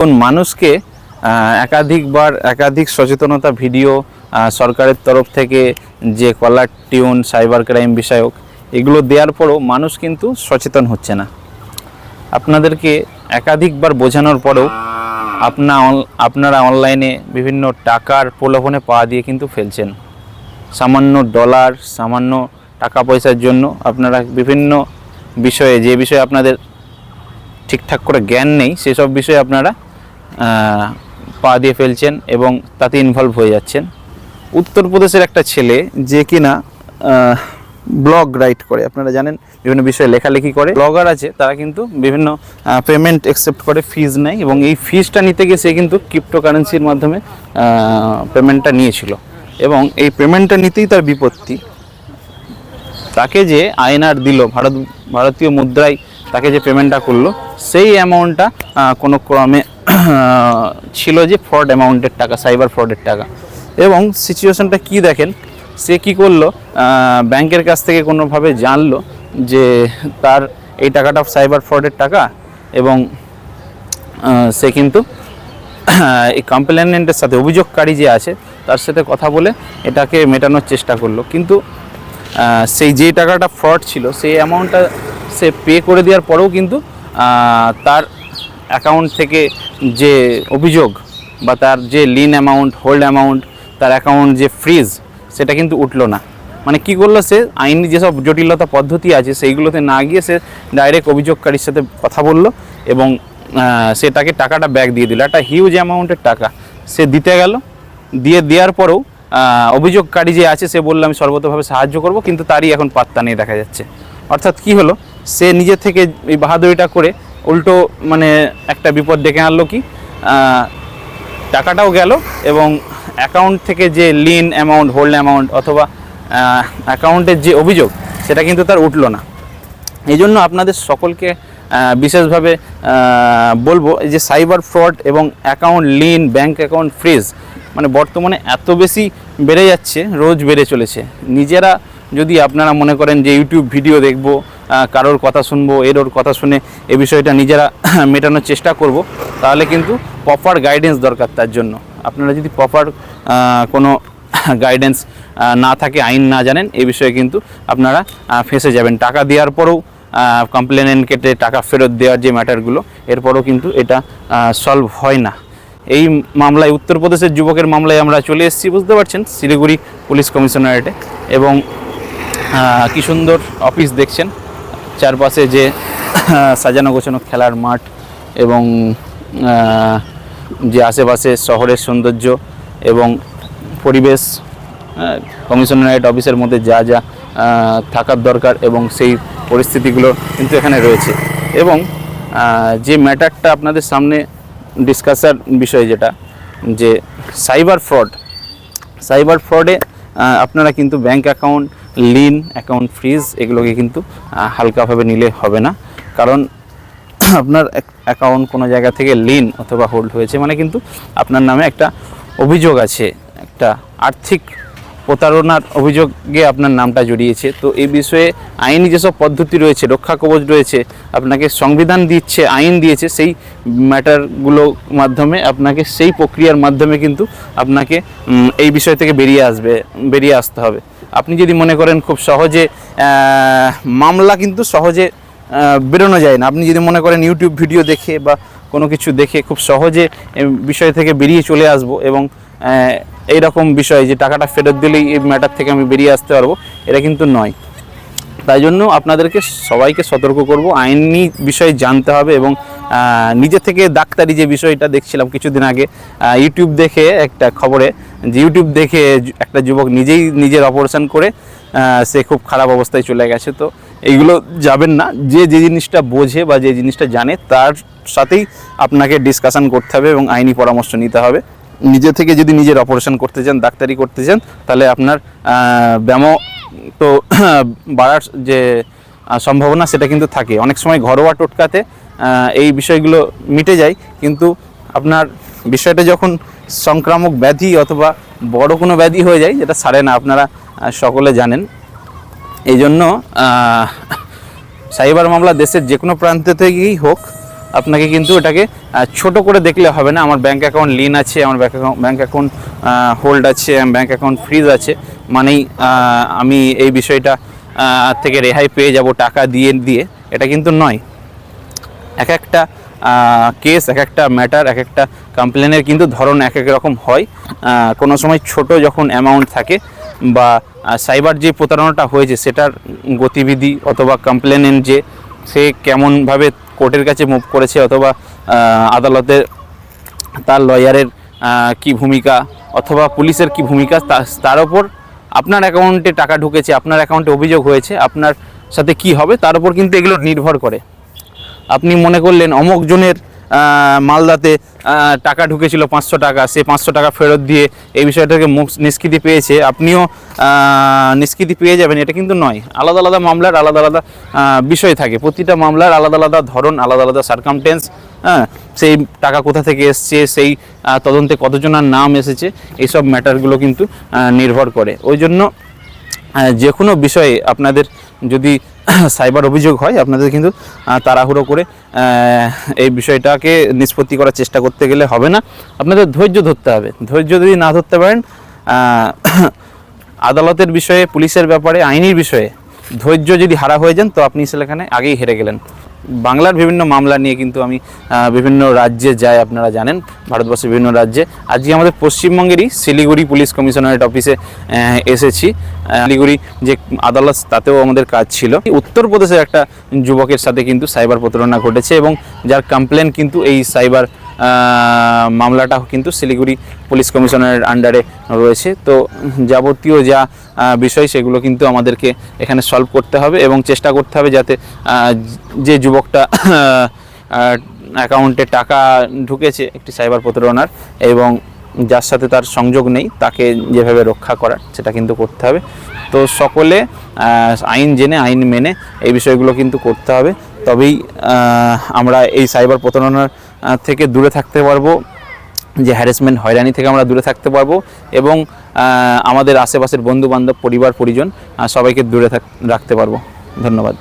কোন মানুষকে একাধিকবার একাধিক সচেতনতা ভিডিও সরকারের তরফ থেকে যে কলার টিউন, সাইবার ক্রাইম বিষয়ক, এগুলো দেওয়ার পরও মানুষ কিন্তু সচেতন হচ্ছে না। আপনাদেরকে একাধিকবার বোঝানোর পরেও আপনা আপনারা অনলাইনে বিভিন্ন টাকার প্রলোভনে পা দিয়ে কিন্তু ফেলছেন। সামান্য ডলার, সামান্য টাকা পয়সার জন্য আপনারা বিভিন্ন বিষয়ে, যে বিষয়ে আপনাদের ঠিকঠাক করে জ্ঞান নেই, সেসব বিষয়ে আপনারা পা দিয়ে ফেলছেন এবং তাতে ইনভলভ হয়ে যাচ্ছেন। উত্তরপ্রদেশের একটা ছেলে যে কিনা ব্লগ রাইট করে, আপনারা জানেন, বিভিন্ন বিষয়ে লেখালেখি করে। ব্লগার আছে, তারা কিন্তু বিভিন্ন পেমেন্ট অ্যাকসেপ্ট করে ফিজ নেয় এবং এই ফিজটা নিতে গিয়ে সে কিন্তু ক্রিপ্টোকারেন্সির মাধ্যমে পেমেন্টটা নিয়েছিল। এবং এই পেমেন্টটা নিতেই তার বিপত্তি। তাকে যে আয়নার দিল, ভারত, ভারতীয় মুদ্রায় তাকে যে পেমেন্টটা করল, সেই অ্যামাউন্টটা কোনো ক্রমে ছিল যে ফ্রড অ্যামাউন্টের টাকা সাইবার ফ্রডের টাকা। এবং সিচুয়েশনটা কি দেখেন? সে কি করল? ব্যাংকের কাছ থেকে কোনোভাবে জানলো যে তার এই টাকাটা সাইবার ফ্রডের টাকা এবং সে কিন্তু এই কমপ্লেনেন্টের সাথে অভিযোগকারী যে আছে, তার সাথে কথা বলে এটাকে মেটানোর চেষ্টা করল। কিন্তু সেই যে টাকাটা ফ্রড ছিল, সেই অ্যামাউন্টটা সে পে করে দেওয়ার পরেও কিন্তু তার অ্যাকাউন্ট থেকে যে অভিযোগ বা তার যে লিন অ্যামাউন্ট হোল্ড অ্যামাউন্ট তার অ্যাকাউন্ট যে ফ্রিজ সেটা কিন্তু উঠল না। মানে কি করল সে? আইনি যেসব জটিলতা পদ্ধতি আছে, সেইগুলোতে না গিয়ে সে ডাইরেক্ট অভিযোগকারীর সাথে কথা বলল এবং সে তাকে টাকাটা ব্যাক দিয়ে দিল। একটা হিউজ অ্যামাউন্টের টাকা সে দিতে গেল। দিয়ে দেওয়ার পরেও অভিযোগকারী যে আছে, সে বলল, আমি সর্বতভাবে সাহায্য করব। কিন্তু তারই এখন পাত্তা নেই দেখা যাচ্ছে। অর্থাৎ কি হলো? সে নিজে থেকে এই বাহাদুরিটা করে উল্টো মানে একটা বিপদ ডেকে আনলো কি? টাকাটাও গেল এবং অ্যাকাউন্ট থেকে যে লিন অ্যামাউন্ট হোল্ড অ্যামাউন্ট অথবা অ্যাকাউন্টের যে অভিযোগ, সেটা কিন্তু তার উঠল না। এই জন্য আপনাদের সকলকে বিশেষভাবে বলব যে সাইবার ফ্রড এবং account lien bank account freeze মানে বর্তমানে এত বেশি বেড়ে যাচ্ছে, রোজ বেড়ে চলেছে। নিজেরা যদি আপনারা মনে করেন যে ইউটিউব ভিডিও দেখব কারোর কথা শুনব এর ওর কথা শুনে এ বিষয়টা নিজেরা মেটানোর চেষ্টা করব। তাহলে কিন্তু প্রপার গাইডেন্স দরকার তার জন্য। আপনারা যদি প্রপার কোনো গাইডেন্স না থাকে, আইন না জানেন, এ বিষয়ে কিন্তু আপনারা ফেঁসে যাবেন। টাকা দেওয়ার পরেও কমপ্লেনেন্ট কেটে টাকা ফেরত দেওয়ার যে ম্যাটারগুলো এরপরও কিন্তু এটা সলভ হয় না। এই মামলায়, উত্তরপ্রদেশের যুবকের মামলায় আমরা চলে এসেছি, বুঝতে পারছেন? শিলিগুড়ি পুলিশ কমিশনারেটে। এবং কি সুন্দর অফিস দেখছেন। চারপাশে যে সাজানো গোছানো খেলার মাঠ এবং যে আশেপাশে শহরের সৌন্দর্য এবং পরিবেশ কমিশনারেট অফিসের মধ্যে যা যা থাকার দরকার এবং সেই পরিস্থিতিগুলো কিন্তু এখানে রয়েছে। এবং যে ম্যাটারটা আপনাদের সামনে ডিসকাসার বিষয় যেটা, যে সাইবার ফ্রড, সাইবার ফ্রডে আপনারা কিন্তু bank account lien account freeze এগুলোকে কিন্তু হালকাভাবে নিলে হবে না। কারণ আপনার অ্যাকাউন্ট কোনো জায়গা থেকে লিন অথবা হোল্ড হয়েছে মানে কিন্তু আপনার নামে একটা অভিযোগ আছে, একটা আর্থিক প্রতারণার অভিযোগে আপনার নামটা জড়িয়েছে। তো এই বিষয়ে আইনি যেসব পদ্ধতি রয়েছে, রক্ষা কবচ রয়েছে, আপনাকে সংবিধান দিচ্ছে, আইন দিয়েছে, সেই ম্যাটারগুলো মাধ্যমে আপনাকে, সেই প্রক্রিয়ার মাধ্যমে কিন্তু আপনাকে এই বিষয় থেকে বেরিয়ে আসবে, বেরিয়ে আসতে হবে। আপনি যদি মনে করেন খুব সহজে মামলা কিন্তু সহজে বেরোনো যায় না। আপনি যদি মনে করেন ইউটিউব ভিডিও দেখে বা কোনো কিছু দেখে খুব সহজে বিষয় থেকে বেরিয়ে চলে আসব এবং এই রকম বিষয় যে টাকাটা ফেরত দিলেই এই ম্যাটার থেকে আমি বেরিয়ে আসতে পারব, এটা কিন্তু নয়। তাই জন্য আপনাদেরকে সবাইকে সতর্ক করব, আইনি বিষয় জানতে হবে এবং নিজে থেকে ডাক্তারি যে বিষয়টা দেখছিলাম কিছুদিন আগে ইউটিউব দেখে একটা খবরে ইউটিউব দেখে একটা যুবক নিজেই নিজের অপারেশন করে সে খুব খারাপ অবস্থায় চলে গেছে। তো এইগুলো যাবেন না। যে যে জিনিসটা বোঝে বা যে জিনিসটা জানে, তার সাথেই আপনাকে ডিসকাশন করতে হবে এবং আইনি পরামর্শ নিতে হবে। নিজে থেকে যদি নিজের অপারেশন করতে চান, ডাক্তারি করতে চান, তাহলে আপনার ব্যায়ামও তো বাড়ার যে সম্ভাবনা সেটা কিন্তু থাকে। অনেক সময় ঘরোয়া টোটকাতে এই বিষয়গুলো মিটে যায়, কিন্তু আপনার বিষয়টা যখন সংক্রামক ব্যাধি অথবা বড় কোনো ব্যাধি হয়ে যায়, যেটা সারে না, আপনারা সকলে জানেন। এই জন্য সাইবার মামলা দেশের যে কোনো প্রান্ত থেকেই হোক, আপনাকে কিন্তু এটাকে ছোট করে দেখলে হবে না। আমার ব্যাঙ্ক অ্যাকাউন্ট লিন আছে, আমার bank account bank account hold আছে ব্যাঙ্ক অ্যাকাউন্ট ফ্রিজ আছে। মানেই আমি এই বিষয়টা থেকে রেহাই পেয়ে যাব টাকা দিয়ে দিয়ে। এটা কিন্তু নয়। এক একটা কেস এক একটা ম্যাটার এক একটা কমপ্লেনের কিন্তু ধরন এক এক রকম হয়। কোনো সময় ছোট যখন অ্যামাউন্ট থাকে বা সাইবার যে প্রতারণাটা হয়েছে সেটার গতিবিধি অথবা কমপ্লেনেন্ট যে সে কেমনভাবে কোর্টের কাছে মুভ করেছে অথবা আহ, আদালতের তার লয়ারের কি ভূমিকা অথবা পুলিশের কি ভূমিকা তার ওপর আপনার অ্যাকাউন্টে টাকা ঢুকেছে আপনার অ্যাকাউন্টে অভিযোগ হয়েছে আপনার সাথে কি হবে তার উপর কিন্তু এগুলো নির্ভর করে। আপনি মনে করলেন অমুক জনের মালদাতে টাকা ঢুকেছিল পাঁচশো টাকা, সে পাঁচশো টাকা ফেরত দিয়ে এই বিষয়টাকে মুখ- নিষ্কৃতি পেয়েছে। আপনিও নিষ্কৃতি পেয়ে যাবেন, এটা কিন্তু নয়। আলাদা আলাদা মামলার আলাদা আলাদা বিষয় থাকে। প্রতিটা মামলার আলাদা আলাদা ধরন, আলাদা আলাদা সার্কামটেন্স হ্যাঁ সেই টাকা কোথা থেকে এসছে, সেই তদন্তে কতজনার নাম এসেছে, এইসব ম্যাটারগুলো কিন্তু নির্ভর করে। ওই জন্য যে কোনো বিষয়ে আপনাদের যদি সাইবার অভিযোগ হয়, আপনাদের কিন্তু তাড়াহুড়ো করে এই বিষয়টাকে নিষ্পত্তি করার চেষ্টা করতে গেলে হবে না। আপনাদের ধৈর্য ধরতে হবে। ধৈর্য যদি না ধরতে পারেন আদালতের বিষয়ে, পুলিশের ব্যাপারে, আইনের বিষয়ে ধৈর্য যদি হারা হয়ে যান, তো আপনি সেখানে আগেই হেরে গেলেন। বাংলার বিভিন্ন মামলা নিয়ে কিন্তু আমি বিভিন্ন রাজ্যে যাই, আপনারা জানেন, ভারতবর্ষের বিভিন্ন রাজ্যে। আজকে আমাদের পশ্চিমবঙ্গেরই শিলিগুড়ি পুলিশ কমিশনারেট অফিসে এসেছি। শিলিগুড়ি যে আদালত, তাতেও আমাদের কাজ ছিল। উত্তরপ্রদেশের একটা যুবকের সাথে কিন্তু সাইবার প্রতারণা ঘটেছে এবং যার কমপ্লেন কিন্তু এই সাইবার মামলাটা কিন্তু শিলিগুড়ি পুলিশ কমিশনারের আন্ডারে রয়েছে। তো যাবতীয় যা বিষয় সেগুলো কিন্তু আমাদেরকে এখানে সলভ করতে হবে এবং চেষ্টা করতে হবে যাতে যে যুবকটা অ্যাকাউন্টে টাকা ঢুকেছে একটি সাইবার প্রতারণার এবং যার সাথে তার সংযোগ নেই, তাকে যেভাবে রক্ষা করার সেটা কিন্তু করতে হবে। তো সকলে আইন জেনে, আইন মেনে এই বিষয়গুলো কিন্তু করতে হবে। তবেই আমরা এই সাইবার প্রতারণার থেকে দূরে থাকতে পারব, যে হ্যারাসমেন্ট হয়রানি থেকে আমরা দূরে থাকতে পারব এবং আমাদের আশেপাশের বন্ধু বান্ধব পরিবার, পরিজন সবাইকে দূরে রাখতে পারব। ধন্যবাদ।